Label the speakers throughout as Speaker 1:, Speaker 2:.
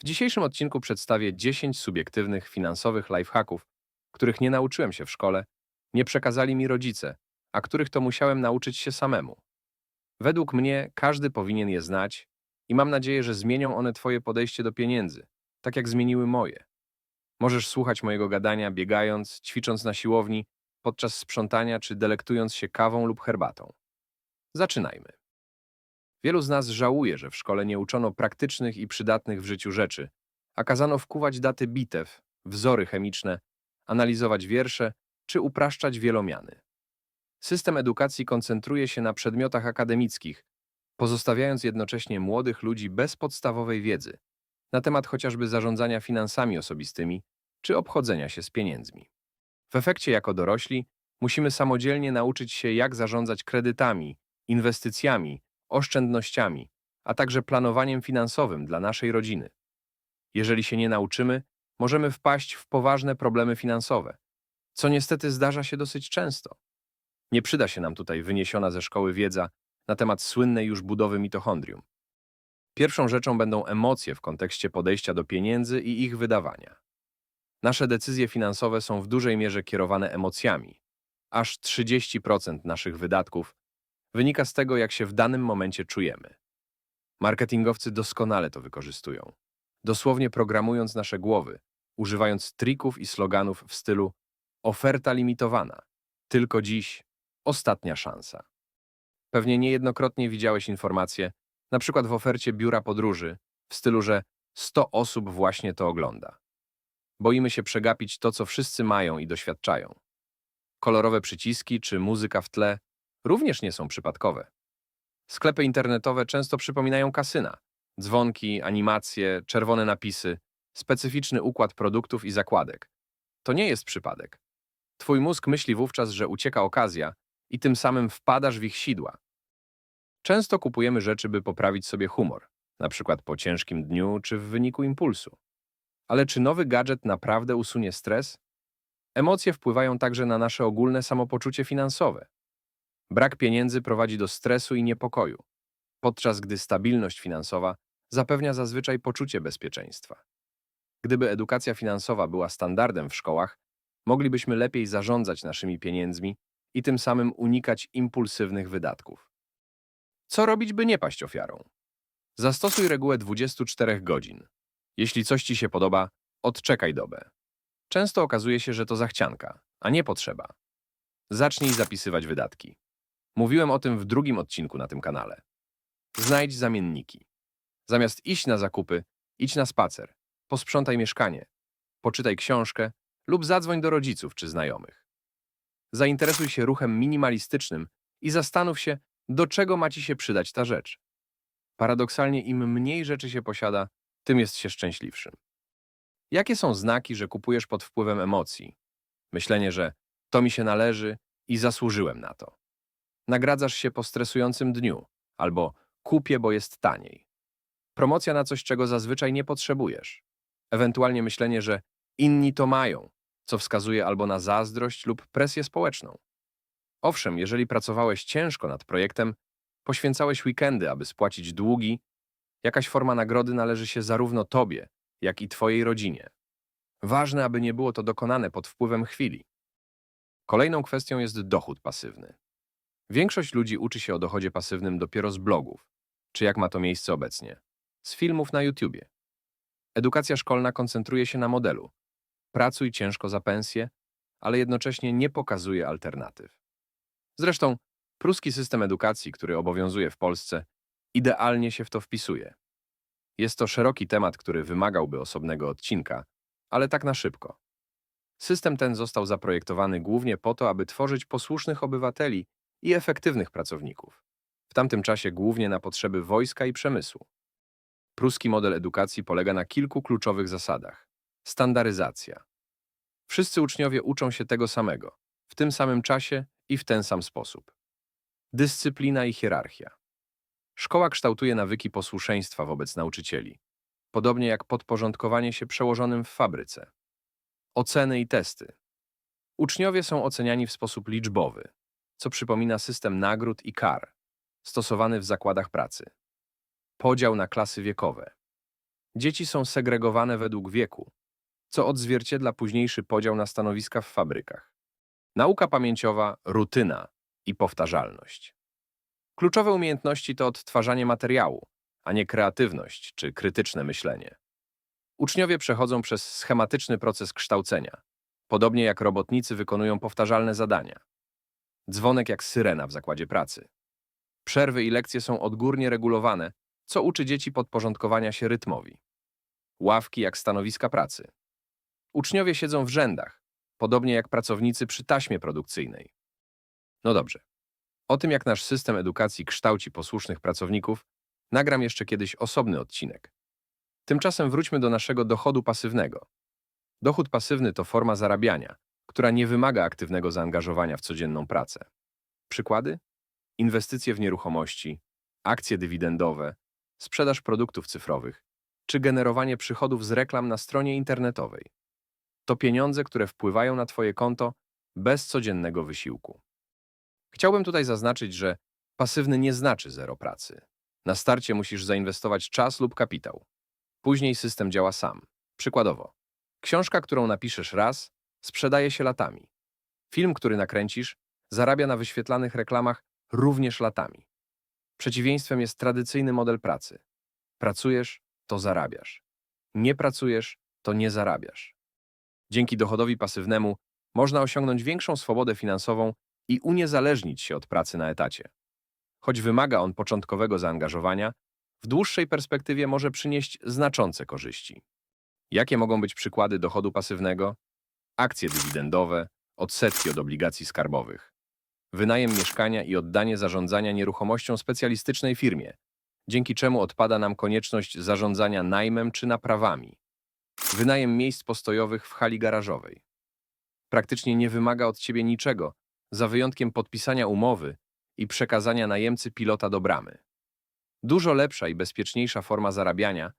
Speaker 1: W dzisiejszym odcinku przedstawię 10 subiektywnych finansowych lifehacków, których nie nauczyłem się w szkole, nie przekazali mi rodzice, a których to musiałem nauczyć się samemu. Według mnie każdy powinien je znać i mam nadzieję, że zmienią one Twoje podejście do pieniędzy, tak jak zmieniły moje. Możesz słuchać mojego gadania biegając, ćwicząc na siłowni, podczas sprzątania czy delektując się kawą lub herbatą. Zaczynajmy. Wielu z nas żałuje, że w szkole nie uczono praktycznych i przydatnych w życiu rzeczy, a kazano wkuwać daty bitew, wzory chemiczne, analizować wiersze czy upraszczać wielomiany. System edukacji koncentruje się na przedmiotach akademickich, pozostawiając jednocześnie młodych ludzi bez podstawowej wiedzy na temat chociażby zarządzania finansami osobistymi czy obchodzenia się z pieniędzmi. W efekcie, jako dorośli, musimy samodzielnie nauczyć się, jak zarządzać kredytami, inwestycjami, oszczędnościami, a także planowaniem finansowym dla naszej rodziny. Jeżeli się nie nauczymy, możemy wpaść w poważne problemy finansowe, co niestety zdarza się dosyć często. Nie przyda się nam tutaj wyniesiona ze szkoły wiedza na temat słynnej już budowy mitochondrium. Pierwszą rzeczą będą emocje w kontekście podejścia do pieniędzy i ich wydawania. Nasze decyzje finansowe są w dużej mierze kierowane emocjami. Aż 30% naszych wydatków wynika z tego, jak się w danym momencie czujemy. Marketingowcy doskonale to wykorzystują, dosłownie programując nasze głowy, używając trików i sloganów w stylu oferta limitowana, tylko dziś, ostatnia szansa. Pewnie niejednokrotnie widziałeś informacje, na przykład w ofercie biura podróży, w stylu, że 100 osób właśnie to ogląda. Boimy się przegapić to, co wszyscy mają i doświadczają. Kolorowe przyciski czy muzyka w tle również nie są przypadkowe. Sklepy internetowe często przypominają kasyna. Dzwonki, animacje, czerwone napisy, specyficzny układ produktów i zakładek. To nie jest przypadek. Twój mózg myśli wówczas, że ucieka okazja i tym samym wpadasz w ich sidła. Często kupujemy rzeczy, by poprawić sobie humor, na przykład po ciężkim dniu czy w wyniku impulsu. Ale czy nowy gadżet naprawdę usunie stres? Emocje wpływają także na nasze ogólne samopoczucie finansowe. Brak pieniędzy prowadzi do stresu i niepokoju, podczas gdy stabilność finansowa zapewnia zazwyczaj poczucie bezpieczeństwa. Gdyby edukacja finansowa była standardem w szkołach, moglibyśmy lepiej zarządzać naszymi pieniędzmi i tym samym unikać impulsywnych wydatków. Co robić, by nie paść ofiarą? Zastosuj regułę 24 godzin. Jeśli coś Ci się podoba, odczekaj dobę. Często okazuje się, że to zachcianka, a nie potrzeba. Zacznij zapisywać wydatki. Mówiłem o tym w drugim odcinku na tym kanale. Znajdź zamienniki. Zamiast iść na zakupy, idź na spacer, posprzątaj mieszkanie, poczytaj książkę lub zadzwoń do rodziców czy znajomych. Zainteresuj się ruchem minimalistycznym i zastanów się, do czego ma ci się przydać ta rzecz. Paradoksalnie, im mniej rzeczy się posiada, tym jest się szczęśliwszym. Jakie są znaki, że kupujesz pod wpływem emocji? Myślenie, że to mi się należy i zasłużyłem na to. Nagradzasz się po stresującym dniu, albo kupię, bo jest taniej. Promocja na coś, czego zazwyczaj nie potrzebujesz. Ewentualnie myślenie, że inni to mają, co wskazuje albo na zazdrość lub presję społeczną. Owszem, jeżeli pracowałeś ciężko nad projektem, poświęcałeś weekendy, aby spłacić długi, jakaś forma nagrody należy się zarówno tobie, jak i twojej rodzinie. Ważne, aby nie było to dokonane pod wpływem chwili. Kolejną kwestią jest dochód pasywny. Większość ludzi uczy się o dochodzie pasywnym dopiero z blogów, czy jak ma to miejsce obecnie, z filmów na YouTubie. Edukacja szkolna koncentruje się na modelu. Pracuj ciężko za pensję, ale jednocześnie nie pokazuje alternatyw. Zresztą pruski system edukacji, który obowiązuje w Polsce, idealnie się w to wpisuje. Jest to szeroki temat, który wymagałby osobnego odcinka, ale tak na szybko. System ten został zaprojektowany głównie po to, aby tworzyć posłusznych obywateli i efektywnych pracowników. W tamtym czasie głównie na potrzeby wojska i przemysłu. Pruski model edukacji polega na kilku kluczowych zasadach. Standaryzacja. Wszyscy uczniowie uczą się tego samego, w tym samym czasie i w ten sam sposób. Dyscyplina i hierarchia. Szkoła kształtuje nawyki posłuszeństwa wobec nauczycieli, podobnie jak podporządkowanie się przełożonym w fabryce. Oceny i testy. Uczniowie są oceniani w sposób liczbowy, co przypomina system nagród i kar, stosowany w zakładach pracy. Podział na klasy wiekowe. Dzieci są segregowane według wieku, co odzwierciedla późniejszy podział na stanowiska w fabrykach. Nauka pamięciowa, rutyna i powtarzalność. Kluczowe umiejętności to odtwarzanie materiału, a nie kreatywność czy krytyczne myślenie. Uczniowie przechodzą przez schematyczny proces kształcenia, podobnie jak robotnicy wykonują powtarzalne zadania. Dzwonek jak syrena w zakładzie pracy. Przerwy i lekcje są odgórnie regulowane, co uczy dzieci podporządkowania się rytmowi. Ławki jak stanowiska pracy. Uczniowie siedzą w rzędach, podobnie jak pracownicy przy taśmie produkcyjnej. No dobrze. O tym, jak nasz system edukacji kształci posłusznych pracowników, nagram jeszcze kiedyś osobny odcinek. Tymczasem wróćmy do naszego dochodu pasywnego. Dochód pasywny to forma zarabiania, która nie wymaga aktywnego zaangażowania w codzienną pracę. Przykłady? Inwestycje w nieruchomości, akcje dywidendowe, sprzedaż produktów cyfrowych czy generowanie przychodów z reklam na stronie internetowej. To pieniądze, które wpływają na Twoje konto bez codziennego wysiłku. Chciałbym tutaj zaznaczyć, że pasywny nie znaczy zero pracy. Na starcie musisz zainwestować czas lub kapitał. Później system działa sam. Przykładowo, książka, którą napiszesz raz, sprzedaje się latami. Film, który nakręcisz, zarabia na wyświetlanych reklamach również latami. Przeciwieństwem jest tradycyjny model pracy. Pracujesz, to zarabiasz. Nie pracujesz, to nie zarabiasz. Dzięki dochodowi pasywnemu można osiągnąć większą swobodę finansową i uniezależnić się od pracy na etacie. Choć wymaga on początkowego zaangażowania, w dłuższej perspektywie może przynieść znaczące korzyści. Jakie mogą być przykłady dochodu pasywnego? Akcje dywidendowe, odsetki od obligacji skarbowych, wynajem mieszkania i oddanie zarządzania nieruchomością specjalistycznej firmie, dzięki czemu odpada nam konieczność zarządzania najmem czy naprawami. Wynajem miejsc postojowych w hali garażowej. Praktycznie nie wymaga od ciebie niczego, za wyjątkiem podpisania umowy i przekazania najemcy pilota do bramy. Dużo lepsza i bezpieczniejsza forma zarabiania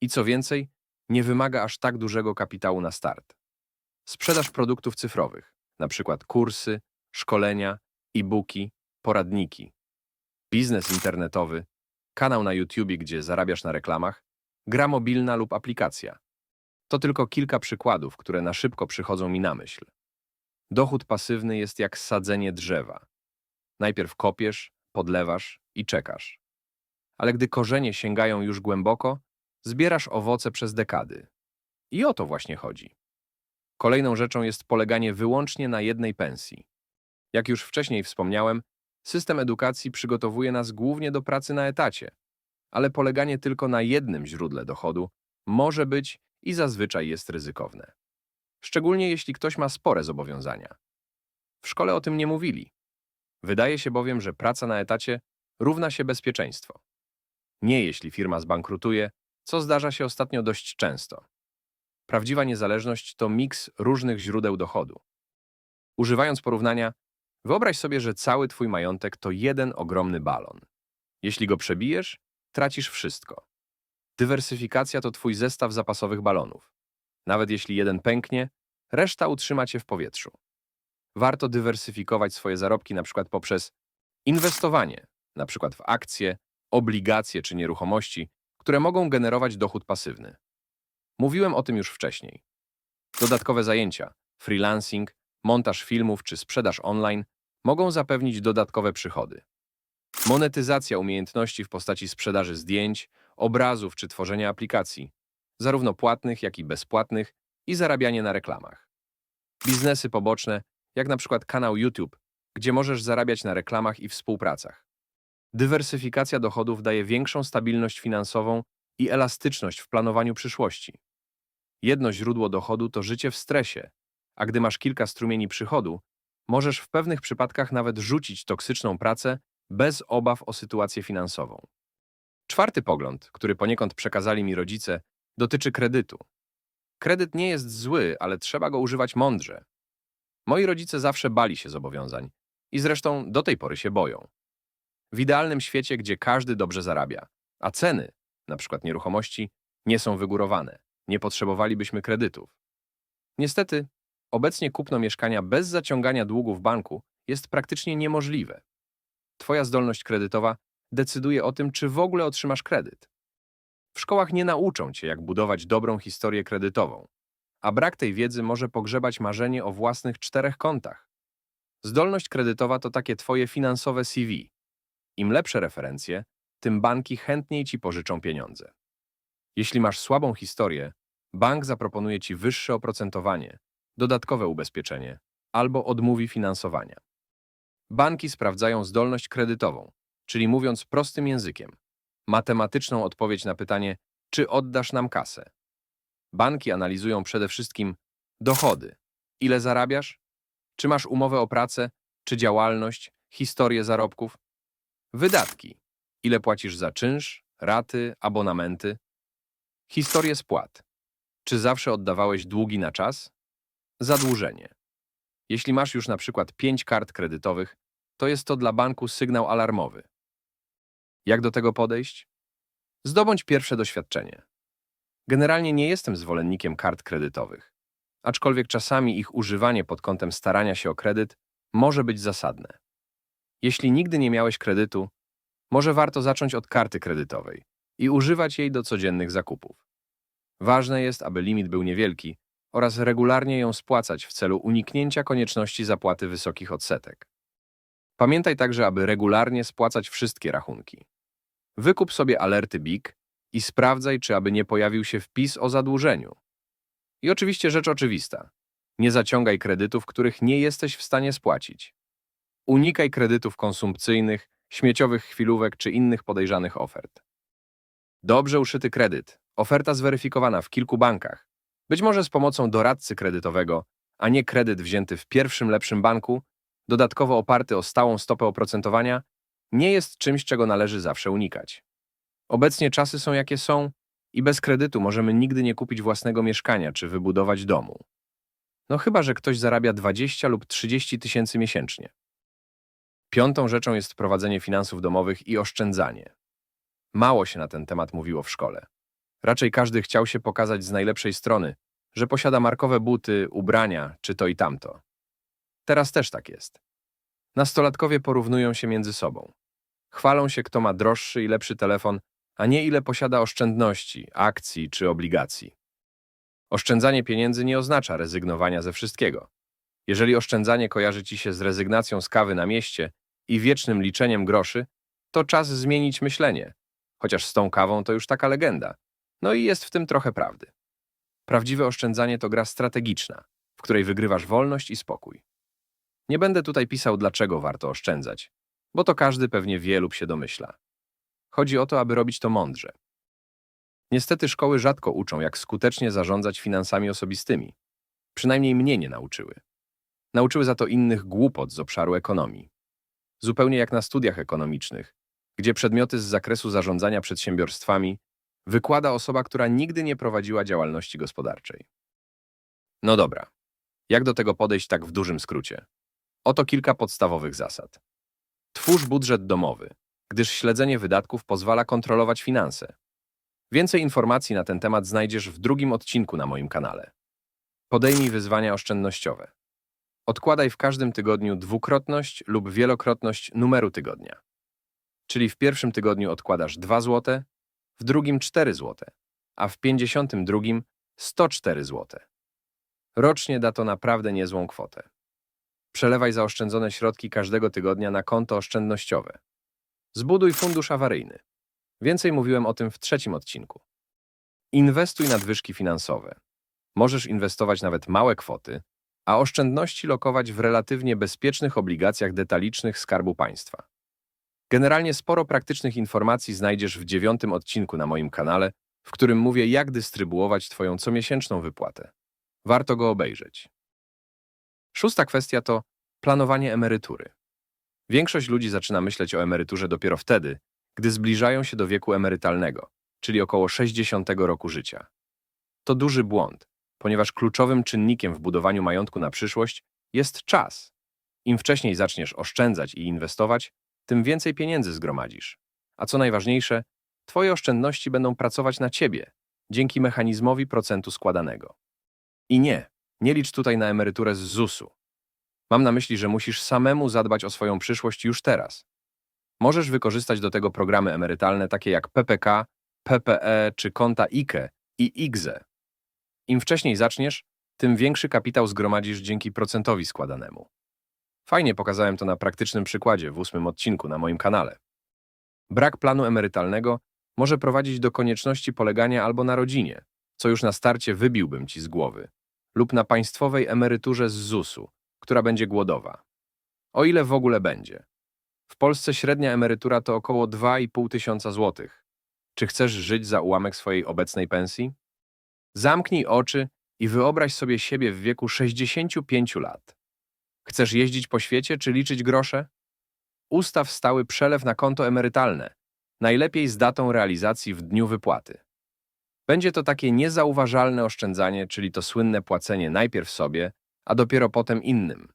Speaker 1: i co więcej, nie wymaga aż tak dużego kapitału na start. Sprzedaż produktów cyfrowych, np. kursy, szkolenia, e-booki, poradniki. Biznes internetowy, kanał na YouTube, gdzie zarabiasz na reklamach, gra mobilna lub aplikacja. To tylko kilka przykładów, które na szybko przychodzą mi na myśl. Dochód pasywny jest jak sadzenie drzewa. Najpierw kopiesz, podlewasz i czekasz. Ale gdy korzenie sięgają już głęboko, zbierasz owoce przez dekady. I o to właśnie chodzi. Kolejną rzeczą jest poleganie wyłącznie na jednej pensji. Jak już wcześniej wspomniałem, system edukacji przygotowuje nas głównie do pracy na etacie, ale poleganie tylko na jednym źródle dochodu może być i zazwyczaj jest ryzykowne. Szczególnie jeśli ktoś ma spore zobowiązania. W szkole o tym nie mówili. Wydaje się bowiem, że praca na etacie równa się bezpieczeństwo. Nie jeśli firma zbankrutuje, co zdarza się ostatnio dość często. Prawdziwa niezależność to miks różnych źródeł dochodu. Używając porównania, wyobraź sobie, że cały twój majątek to jeden ogromny balon. Jeśli go przebijesz, tracisz wszystko. Dywersyfikacja to twój zestaw zapasowych balonów. Nawet jeśli jeden pęknie, reszta utrzyma cię w powietrzu. Warto dywersyfikować swoje zarobki np. poprzez inwestowanie, np. w akcje, obligacje czy nieruchomości, które mogą generować dochód pasywny. Mówiłem o tym już wcześniej. Dodatkowe zajęcia, freelancing, montaż filmów czy sprzedaż online mogą zapewnić dodatkowe przychody. Monetyzacja umiejętności w postaci sprzedaży zdjęć, obrazów czy tworzenia aplikacji, zarówno płatnych, jak i bezpłatnych, i zarabianie na reklamach. Biznesy poboczne, jak na przykład kanał YouTube, gdzie możesz zarabiać na reklamach i współpracach. Dywersyfikacja dochodów daje większą stabilność finansową i elastyczność w planowaniu przyszłości. Jedno źródło dochodu to życie w stresie, a gdy masz kilka strumieni przychodu, możesz w pewnych przypadkach nawet rzucić toksyczną pracę bez obaw o sytuację finansową. Czwarty pogląd, który poniekąd przekazali mi rodzice, dotyczy kredytu. Kredyt nie jest zły, ale trzeba go używać mądrze. Moi rodzice zawsze bali się zobowiązań i zresztą do tej pory się boją. W idealnym świecie, gdzie każdy dobrze zarabia, a ceny, przykład nieruchomości, nie są wygórowane, nie potrzebowalibyśmy kredytów. Niestety, obecnie kupno mieszkania bez zaciągania długu w banku jest praktycznie niemożliwe. Twoja zdolność kredytowa decyduje o tym, czy w ogóle otrzymasz kredyt. W szkołach nie nauczą cię, jak budować dobrą historię kredytową, a brak tej wiedzy może pogrzebać marzenie o własnych czterech kontach. Zdolność kredytowa to takie twoje finansowe CV. Im lepsze referencje, tym banki chętniej ci pożyczą pieniądze. Jeśli masz słabą historię, bank zaproponuje ci wyższe oprocentowanie, dodatkowe ubezpieczenie albo odmówi finansowania. Banki sprawdzają zdolność kredytową, czyli mówiąc prostym językiem, matematyczną odpowiedź na pytanie, czy oddasz nam kasę. Banki analizują przede wszystkim dochody. Ile zarabiasz? Czy masz umowę o pracę, czy działalność, historię zarobków? Wydatki. Ile płacisz za czynsz, raty, abonamenty? Historię spłat. Czy zawsze oddawałeś długi na czas? Zadłużenie. Jeśli masz już na przykład pięć kart kredytowych, to jest to dla banku sygnał alarmowy. Jak do tego podejść? Zdobądź pierwsze doświadczenie. Generalnie nie jestem zwolennikiem kart kredytowych, aczkolwiek czasami ich używanie pod kątem starania się o kredyt może być zasadne. Jeśli nigdy nie miałeś kredytu, może warto zacząć od karty kredytowej i używać jej do codziennych zakupów. Ważne jest, aby limit był niewielki oraz regularnie ją spłacać w celu uniknięcia konieczności zapłaty wysokich odsetek. Pamiętaj także, aby regularnie spłacać wszystkie rachunki. Wykup sobie alerty BIG i sprawdzaj, czy aby nie pojawił się wpis o zadłużeniu. I oczywiście rzecz oczywista. Nie zaciągaj kredytów, których nie jesteś w stanie spłacić. Unikaj kredytów konsumpcyjnych, śmieciowych chwilówek czy innych podejrzanych ofert. Dobrze uszyty kredyt, oferta zweryfikowana w kilku bankach, być może z pomocą doradcy kredytowego, a nie kredyt wzięty w pierwszym lepszym banku, dodatkowo oparty o stałą stopę oprocentowania, nie jest czymś, czego należy zawsze unikać. Obecnie czasy są jakie są i bez kredytu możemy nigdy nie kupić własnego mieszkania czy wybudować domu. No chyba, że ktoś zarabia 20 lub 30 tysięcy miesięcznie. Piątą rzeczą jest prowadzenie finansów domowych i oszczędzanie. Mało się na ten temat mówiło w szkole. Raczej każdy chciał się pokazać z najlepszej strony, że posiada markowe buty, ubrania czy to i tamto. Teraz też tak jest. Nastolatkowie porównują się między sobą. Chwalą się, kto ma droższy i lepszy telefon, a nie ile posiada oszczędności, akcji czy obligacji. Oszczędzanie pieniędzy nie oznacza rezygnowania ze wszystkiego. Jeżeli oszczędzanie kojarzy ci się z rezygnacją z kawy na mieście i wiecznym liczeniem groszy, to czas zmienić myślenie. Chociaż z tą kawą to już taka legenda. No i jest w tym trochę prawdy. Prawdziwe oszczędzanie to gra strategiczna, w której wygrywasz wolność i spokój. Nie będę tutaj pisał, dlaczego warto oszczędzać, bo to każdy pewnie wie lub się domyśla. Chodzi o to, aby robić to mądrze. Niestety szkoły rzadko uczą, jak skutecznie zarządzać finansami osobistymi. Przynajmniej mnie nie nauczyły. Nauczyły za to innych głupot z obszaru ekonomii. Zupełnie jak na studiach ekonomicznych, gdzie przedmioty z zakresu zarządzania przedsiębiorstwami wykłada osoba, która nigdy nie prowadziła działalności gospodarczej. No dobra, jak do tego podejść tak w dużym skrócie? Oto kilka podstawowych zasad. Twórz budżet domowy, gdyż śledzenie wydatków pozwala kontrolować finanse. Więcej informacji na ten temat znajdziesz w drugim odcinku na moim kanale. Podejmij wyzwania oszczędnościowe. Odkładaj w każdym tygodniu dwukrotność lub wielokrotność numeru tygodnia. Czyli w pierwszym tygodniu odkładasz 2 zł, w drugim 4 zł, a w 52 104 zł. Rocznie da to naprawdę niezłą kwotę. Przelewaj zaoszczędzone środki każdego tygodnia na konto oszczędnościowe. Zbuduj fundusz awaryjny. Więcej mówiłem o tym w trzecim odcinku. Inwestuj nadwyżki finansowe. Możesz inwestować nawet małe kwoty, a oszczędności lokować w relatywnie bezpiecznych obligacjach detalicznych Skarbu Państwa. Generalnie sporo praktycznych informacji znajdziesz w dziewiątym odcinku na moim kanale, w którym mówię, jak dystrybuować Twoją comiesięczną wypłatę. Warto go obejrzeć. Szósta kwestia to planowanie emerytury. Większość ludzi zaczyna myśleć o emeryturze dopiero wtedy, gdy zbliżają się do wieku emerytalnego, czyli około 60 roku życia. To duży błąd, ponieważ kluczowym czynnikiem w budowaniu majątku na przyszłość jest czas. Im wcześniej zaczniesz oszczędzać i inwestować, tym więcej pieniędzy zgromadzisz. A co najważniejsze, Twoje oszczędności będą pracować na Ciebie dzięki mechanizmowi procentu składanego. I nie, nie licz tutaj na emeryturę z ZUS-u. Mam na myśli, że musisz samemu zadbać o swoją przyszłość już teraz. Możesz wykorzystać do tego programy emerytalne takie jak PPK PPE czy konta IKE i IGZE. Im wcześniej zaczniesz, tym większy kapitał zgromadzisz dzięki procentowi składanemu. Fajnie pokazałem to na praktycznym przykładzie w ósmym odcinku na moim kanale. Brak planu emerytalnego może prowadzić do konieczności polegania albo na rodzinie, co już na starcie wybiłbym ci z głowy, lub na państwowej emeryturze z ZUS-u, która będzie głodowa. O ile w ogóle będzie. W Polsce średnia emerytura to około 2,5 tysiąca złotych. Czy chcesz żyć za ułamek swojej obecnej pensji? Zamknij oczy i wyobraź sobie siebie w wieku 65 lat. Chcesz jeździć po świecie czy liczyć grosze? Ustaw stały przelew na konto emerytalne, najlepiej z datą realizacji w dniu wypłaty. Będzie to takie niezauważalne oszczędzanie, czyli to słynne płacenie najpierw sobie, a dopiero potem innym.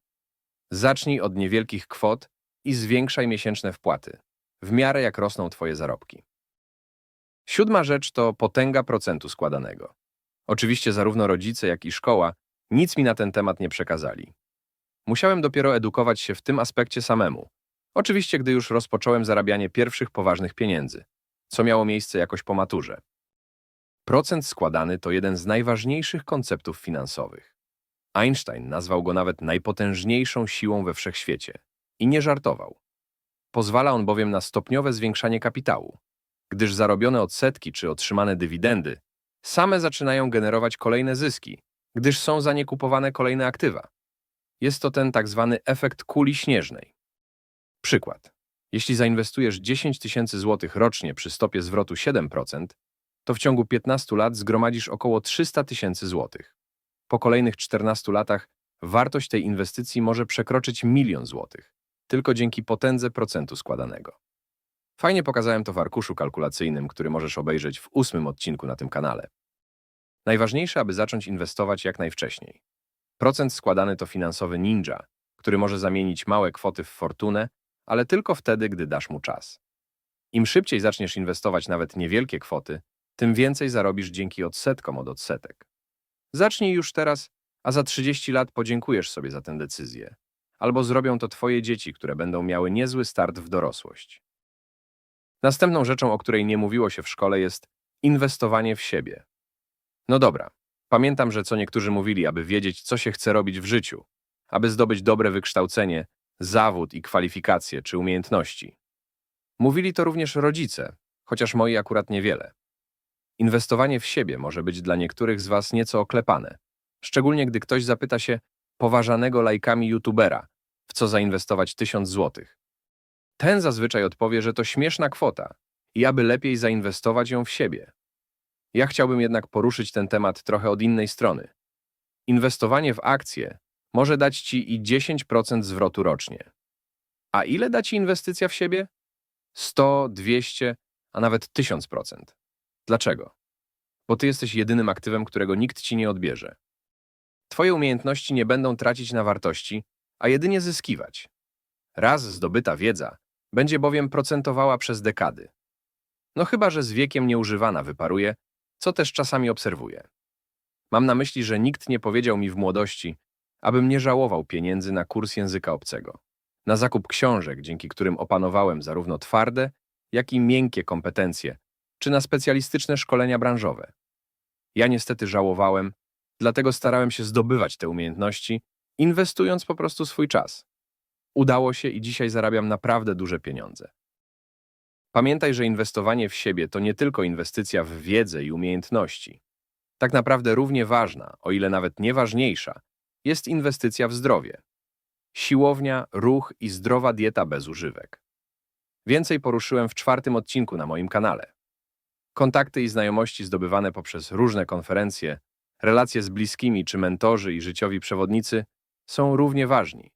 Speaker 1: Zacznij od niewielkich kwot i zwiększaj miesięczne wpłaty, w miarę jak rosną Twoje zarobki. Siódma rzecz to potęga procentu składanego. Oczywiście zarówno rodzice, jak i szkoła nic mi na ten temat nie przekazali. Musiałem dopiero edukować się w tym aspekcie samemu. Oczywiście, gdy już rozpocząłem zarabianie pierwszych poważnych pieniędzy, co miało miejsce jakoś po maturze. Procent składany to jeden z najważniejszych konceptów finansowych. Einstein nazwał go nawet najpotężniejszą siłą we wszechświecie i nie żartował. Pozwala on bowiem na stopniowe zwiększanie kapitału, gdyż zarobione odsetki czy otrzymane dywidendy same zaczynają generować kolejne zyski, gdyż są za nie kupowane kolejne aktywa. Jest to ten tak zwany efekt kuli śnieżnej. Przykład. Jeśli zainwestujesz 10 tysięcy złotych rocznie przy stopie zwrotu 7%, to w ciągu 15 lat zgromadzisz około 300 tysięcy złotych. Po kolejnych 14 latach wartość tej inwestycji może przekroczyć milion złotych, tylko dzięki potędze procentu składanego. Fajnie pokazałem to w arkuszu kalkulacyjnym, który możesz obejrzeć w ósmym odcinku na tym kanale. Najważniejsze, aby zacząć inwestować jak najwcześniej. Procent składany to finansowy ninja, który może zamienić małe kwoty w fortunę, ale tylko wtedy, gdy dasz mu czas. Im szybciej zaczniesz inwestować nawet niewielkie kwoty, tym więcej zarobisz dzięki odsetkom od odsetek. Zacznij już teraz, a za 30 lat podziękujesz sobie za tę decyzję. Albo zrobią to twoje dzieci, które będą miały niezły start w dorosłość. Następną rzeczą, o której nie mówiło się w szkole, jest inwestowanie w siebie. No dobra, pamiętam, że co niektórzy mówili, aby wiedzieć, co się chce robić w życiu, aby zdobyć dobre wykształcenie, zawód i kwalifikacje czy umiejętności. Mówili to również rodzice, chociaż moi akurat niewiele. Inwestowanie w siebie może być dla niektórych z Was nieco oklepane, szczególnie gdy ktoś zapyta się poważanego lajkami youtubera, w co zainwestować tysiąc złotych. Ten zazwyczaj odpowie, że to śmieszna kwota i aby lepiej zainwestować ją w siebie. Ja chciałbym jednak poruszyć ten temat trochę od innej strony. Inwestowanie w akcje może dać Ci i 10% zwrotu rocznie. A ile da Ci inwestycja w siebie? 100, 200, a nawet 1000%. Dlaczego? Bo Ty jesteś jedynym aktywem, którego nikt Ci nie odbierze. Twoje umiejętności nie będą tracić na wartości, a jedynie zyskiwać. Raz zdobyta wiedza będzie bowiem procentowała przez dekady. No chyba, że z wiekiem nieużywana wyparuje, co też czasami obserwuję. Mam na myśli, że nikt nie powiedział mi w młodości, abym nie żałował pieniędzy na kurs języka obcego, na zakup książek, dzięki którym opanowałem zarówno twarde, jak i miękkie kompetencje, czy na specjalistyczne szkolenia branżowe. Ja niestety żałowałem, dlatego starałem się zdobywać te umiejętności, inwestując po prostu swój czas. Udało się i dzisiaj zarabiam naprawdę duże pieniądze. Pamiętaj, że inwestowanie w siebie to nie tylko inwestycja w wiedzę i umiejętności. Tak naprawdę równie ważna, o ile nawet nie ważniejsza, jest inwestycja w zdrowie. Siłownia, ruch i zdrowa dieta bez używek. Więcej poruszyłem w czwartym odcinku na moim kanale. Kontakty i znajomości zdobywane poprzez różne konferencje, relacje z bliskimi czy mentorzy i życiowi przewodnicy są równie ważni.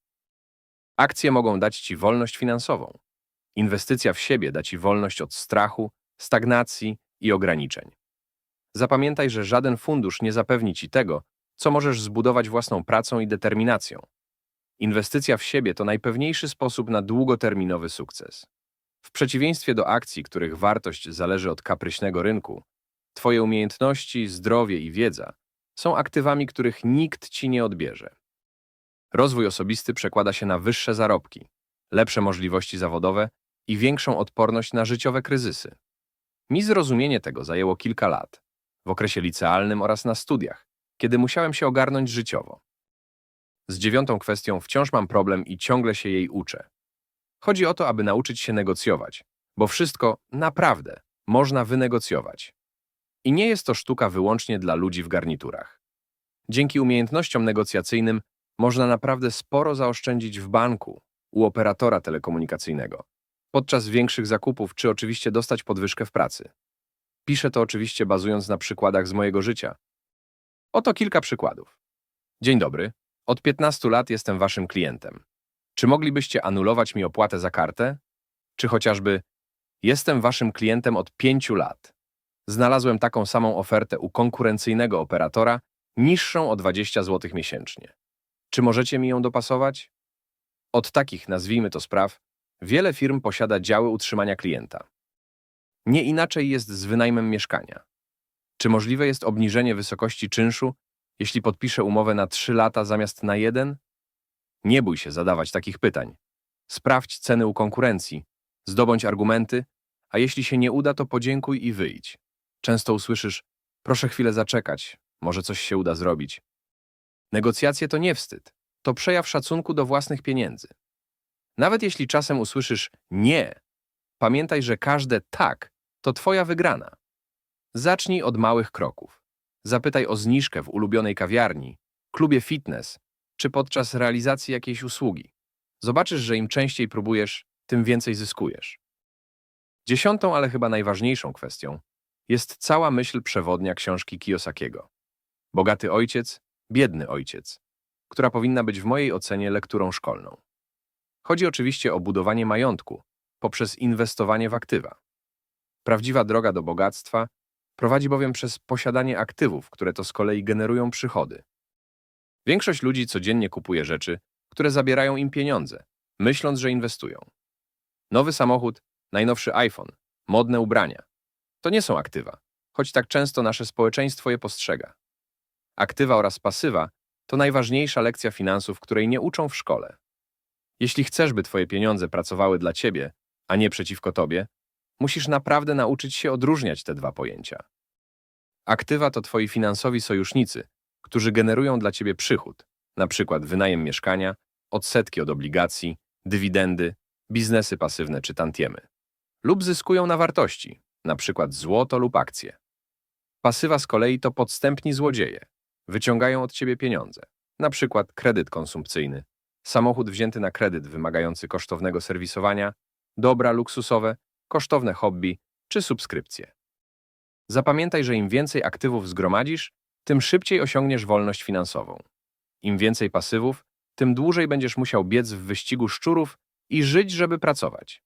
Speaker 1: Akcje mogą dać Ci wolność finansową. Inwestycja w siebie da Ci wolność od strachu, stagnacji i ograniczeń. Zapamiętaj, że żaden fundusz nie zapewni Ci tego, co możesz zbudować własną pracą i determinacją. Inwestycja w siebie to najpewniejszy sposób na długoterminowy sukces. W przeciwieństwie do akcji, których wartość zależy od kapryśnego rynku, Twoje umiejętności, zdrowie i wiedza są aktywami, których nikt Ci nie odbierze. Rozwój osobisty przekłada się na wyższe zarobki, lepsze możliwości zawodowe i większą odporność na życiowe kryzysy. Mi zrozumienie tego zajęło kilka lat, w okresie licealnym oraz na studiach, kiedy musiałem się ogarnąć życiowo. Z dziewiątą kwestią wciąż mam problem i ciągle się jej uczę. Chodzi o to, aby nauczyć się negocjować, bo wszystko naprawdę można wynegocjować. I nie jest to sztuka wyłącznie dla ludzi w garniturach. Dzięki umiejętnościom negocjacyjnym można naprawdę sporo zaoszczędzić w banku, u operatora telekomunikacyjnego, podczas większych zakupów, czy oczywiście dostać podwyżkę w pracy. Piszę to oczywiście bazując na przykładach z mojego życia. Oto kilka przykładów. Dzień dobry. Od 15 lat jestem waszym klientem. Czy moglibyście anulować mi opłatę za kartę? Czy chociażby jestem waszym klientem od 5 lat. Znalazłem taką samą ofertę u konkurencyjnego operatora, niższą o 20 zł miesięcznie. Czy możecie mi ją dopasować? Od takich, nazwijmy to spraw, wiele firm posiada działy utrzymania klienta. Nie inaczej jest z wynajmem mieszkania. Czy możliwe jest obniżenie wysokości czynszu, jeśli podpiszę umowę na 3 lata zamiast na jeden? Nie bój się zadawać takich pytań. Sprawdź ceny u konkurencji, zdobądź argumenty, a jeśli się nie uda, to podziękuj i wyjdź. Często usłyszysz, proszę chwilę zaczekać, może coś się uda zrobić. Negocjacje to nie wstyd, to przejaw szacunku do własnych pieniędzy. Nawet jeśli czasem usłyszysz nie, pamiętaj, że każde tak to twoja wygrana. Zacznij od małych kroków. Zapytaj o zniżkę w ulubionej kawiarni, klubie fitness czy podczas realizacji jakiejś usługi. Zobaczysz, że im częściej próbujesz, tym więcej zyskujesz. Dziesiątą, ale chyba najważniejszą kwestią jest cała myśl przewodnia książki Kiyosakiego. Bogaty ojciec, biedny ojciec, która powinna być w mojej ocenie lekturą szkolną. Chodzi oczywiście o budowanie majątku poprzez inwestowanie w aktywa. Prawdziwa droga do bogactwa prowadzi bowiem przez posiadanie aktywów, które to z kolei generują przychody. Większość ludzi codziennie kupuje rzeczy, które zabierają im pieniądze, myśląc, że inwestują. Nowy samochód, najnowszy iPhone, modne ubrania. To nie są aktywa, choć tak często nasze społeczeństwo je postrzega. Aktywa oraz pasywa to najważniejsza lekcja finansów, której nie uczą w szkole. Jeśli chcesz, by twoje pieniądze pracowały dla ciebie, a nie przeciwko tobie, musisz naprawdę nauczyć się odróżniać te dwa pojęcia. Aktywa to twoi finansowi sojusznicy, którzy generują dla ciebie przychód, przykład wynajem mieszkania, odsetki od obligacji, dywidendy, biznesy pasywne czy tantiemy. Lub zyskują na wartości, przykład złoto lub akcje. Pasywa z kolei to podstępni złodzieje. Wyciągają od ciebie pieniądze, przykład kredyt konsumpcyjny, samochód wzięty na kredyt wymagający kosztownego serwisowania, dobra luksusowe, kosztowne hobby czy subskrypcje. Zapamiętaj, że im więcej aktywów zgromadzisz, tym szybciej osiągniesz wolność finansową. Im więcej pasywów, tym dłużej będziesz musiał biec w wyścigu szczurów i żyć, żeby pracować.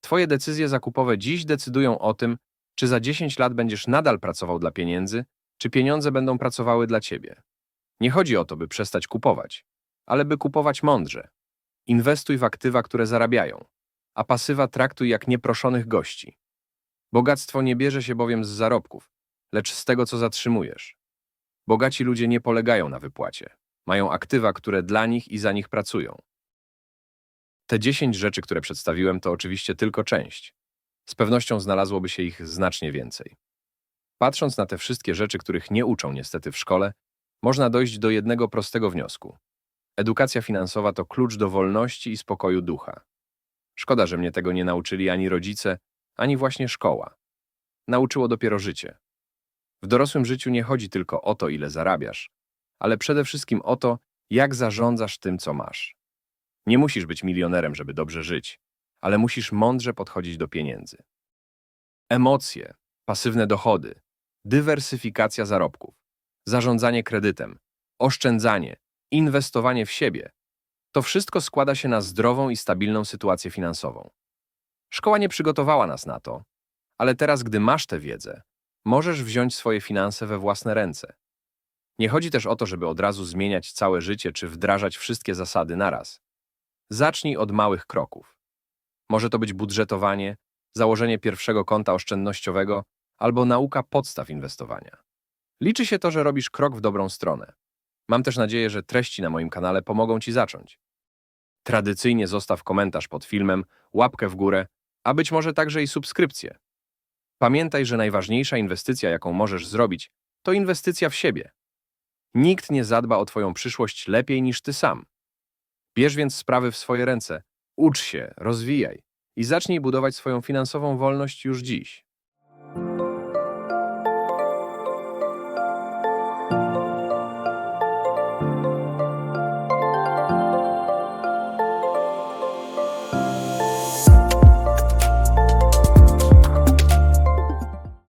Speaker 1: Twoje decyzje zakupowe dziś decydują o tym, czy za 10 lat będziesz nadal pracował dla pieniędzy, czy pieniądze będą pracowały dla ciebie. Nie chodzi o to, by przestać kupować, ale by kupować mądrze. Inwestuj w aktywa, które zarabiają, a pasywa traktuj jak nieproszonych gości. Bogactwo nie bierze się bowiem z zarobków, lecz z tego, co zatrzymujesz. Bogaci ludzie nie polegają na wypłacie. Mają aktywa, które dla nich i za nich pracują. Te 10 rzeczy, które przedstawiłem, to oczywiście tylko część. Z pewnością znalazłoby się ich znacznie więcej. Patrząc na te wszystkie rzeczy, których nie uczą niestety w szkole, można dojść do jednego prostego wniosku. Edukacja finansowa to klucz do wolności i spokoju ducha. Szkoda, że mnie tego nie nauczyli ani rodzice, ani właśnie szkoła. Nauczyło dopiero życie. W dorosłym życiu nie chodzi tylko o to, ile zarabiasz, ale przede wszystkim o to, jak zarządzasz tym, co masz. Nie musisz być milionerem, żeby dobrze żyć, ale musisz mądrze podchodzić do pieniędzy. Emocje, pasywne dochody, dywersyfikacja zarobków, zarządzanie kredytem, oszczędzanie, inwestowanie w siebie to wszystko składa się na zdrową i stabilną sytuację finansową. Szkoła nie przygotowała nas na to, ale teraz, gdy masz tę wiedzę, możesz wziąć swoje finanse we własne ręce. Nie chodzi też o to, żeby od razu zmieniać całe życie czy wdrażać wszystkie zasady naraz. Zacznij od małych kroków. Może to być budżetowanie, założenie pierwszego konta oszczędnościowego albo nauka podstaw inwestowania. Liczy się to, że robisz krok w dobrą stronę. Mam też nadzieję, że treści na moim kanale pomogą Ci zacząć. Tradycyjnie zostaw komentarz pod filmem, łapkę w górę, a być może także i subskrypcję. Pamiętaj, że najważniejsza inwestycja, jaką możesz zrobić, to inwestycja w siebie. Nikt nie zadba o Twoją przyszłość lepiej niż Ty sam. Bierz więc sprawy w swoje ręce, ucz się, rozwijaj i zacznij budować swoją finansową wolność już dziś.